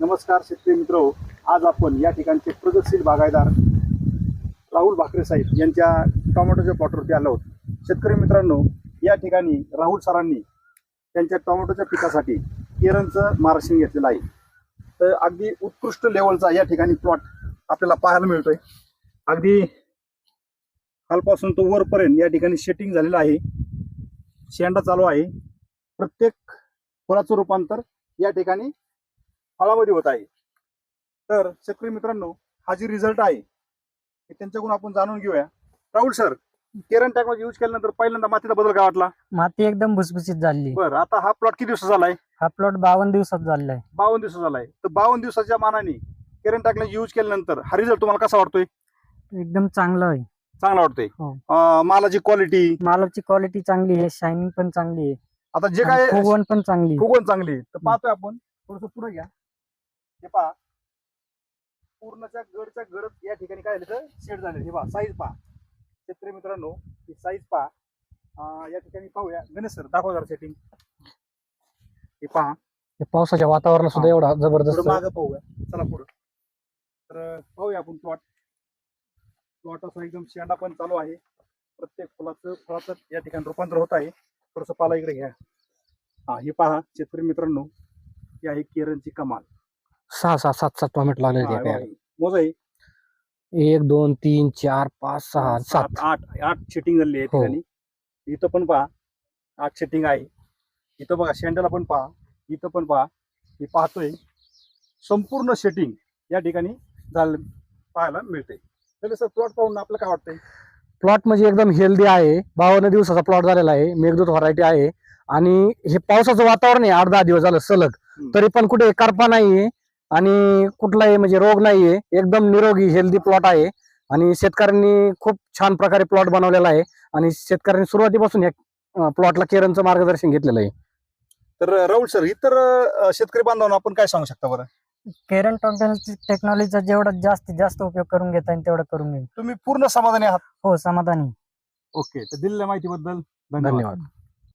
नमस्कार शेतकरी मित्र. आज आपण या ठिकाणचे प्रगतशील बागायदार राहुल भाकरे साहेब यांच्या टोमॅटोच्या प्लॉटवरती आलो आहोत. शेतकरी मित्रांनो या ठिकाणी राहुल सरांनी त्यांच्या टोमॅटोच्या पिकासाठी केरनचं मार्गदर्शन घेतलेलं आहे. तर अगदी उत्कृष्ट लेवलचा या ठिकाणी प्लॉट आपल्याला पाहायला मिळतोय. अगदी खालपासून तो वरपर्यंत या ठिकाणी शेटिंग झालेलं आहे. शेंडा चालू आहे. प्रत्येक फुलाचं रूपांतर या ठिकाणी फळामध्ये होत आहे. तर शेतकरी मित्रांनो हा जे रिझल्ट आहे हे त्यांच्याकडून आपण जाणून घेऊया. राहुल सर केरन टेक्नॉलॉजी यूज केल्यानंतर पहिल्यांदा मातीचा बदल काय वाटला? माती एकदम भुसभुशीत झाली. बरं आता हा प्लॉट किती दिवसाचा झालाय? हा प्लॉट बावन्न दिवसात झालाय. बावन्न दिवसाचा झालाय. तर बावन्न दिवसाच्या मानाने केरन टेक्नॉलॉजी यूज केल्यानंतर हा रिझल्ट तुम्हाला कसा वाटतोय? एकदम चांगलं आहे. चांगला वाटतोय. हो. अं, मालाची क्वालिटी मालाची क्वालिटी चांगली आहे शायनिंग पण चांगली आहे. आता जे आणि काय फुगवण पण चांगली आहे. फुगवण चांगली आहे. तर पाहतोय आपण. थोडस पुढे घ्या. हे पहा. पूर्णच्या गडच्या गडच या ठिकाणी काय झालं शेड झाले. हे पहा साईज पहा. शेतकरी मित्रांनो ही साईज पहा. या ठिकाणी पाहूया. गणेश सर दाखवा जरा सेटिंग हे पहा. हे पावसाच्या वातावरणात सुद्धा. एवढा जबरदस्त मागं पाहूया. चला पुढं. तर पाहूया आपण प्लॉट प्लॉट असा एकदम शेंडा पण चालू आहे. प्रत्येक फुलाचं फळाचं या ठिकाणी रूपांतर होत आहे. थोडस पाला इकडे घ्या. हा हे पहा शेतकरी मित्रांनो. ही आहे केरनची कमाल. सहा सहा सात सात टोमॅटो लागले हे. एक दोन तीन चार पाच सहा सात सात. आठ आठ शेटिंग झाली आहे हो. ठिकाणी. इथं पण पहा आठ शेटिंग आहे. इथं बघा शेंड्याला पण पहा इथं पण पहा. हे पाहतोय संपूर्ण शेटिंग या ठिकाणी झालं पाहायला मिळते तर सर प्लॉट पाहून आपलं काय वाटतंय? प्लॉट म्हणजे एकदम हेल्दी आहे. बावन्न दिवसाचा प्लॉट झालेला आहे. मेघदूत व्हरायटी आहे. आणि हे पावसाचं वातावरण आहे. आठ दहा दिवस झालं सलग. हम्म. तरी पण कुठे करपा नाहीये. आणि कुठलाही म्हणजे रोग नाहीये. एकदम निरोगी हेल्दी प्लॉट आहे. आणि शेतकऱ्यांनी खूप छान प्रकारे प्लॉट बनवलेला आहे. आणि शेतकऱ्यांनी सुरुवातीपासून या प्लॉटला केरनचं मार्गदर्शन घेतलेलं आहे. तर राहुल सर इतर शेतकरी बांधवांना आपण काय सांगू शकता बरं? केरन टेक्नॉलॉजीचा जेवढा जास्तीत जास्त उपयोग करून घेता येईल तेवढा करून घेईल. तुम्ही पूर्ण समाधानी आहात? हो समाधानी. ओके तर दिलेल्या माहितीबद्दल धन्यवाद.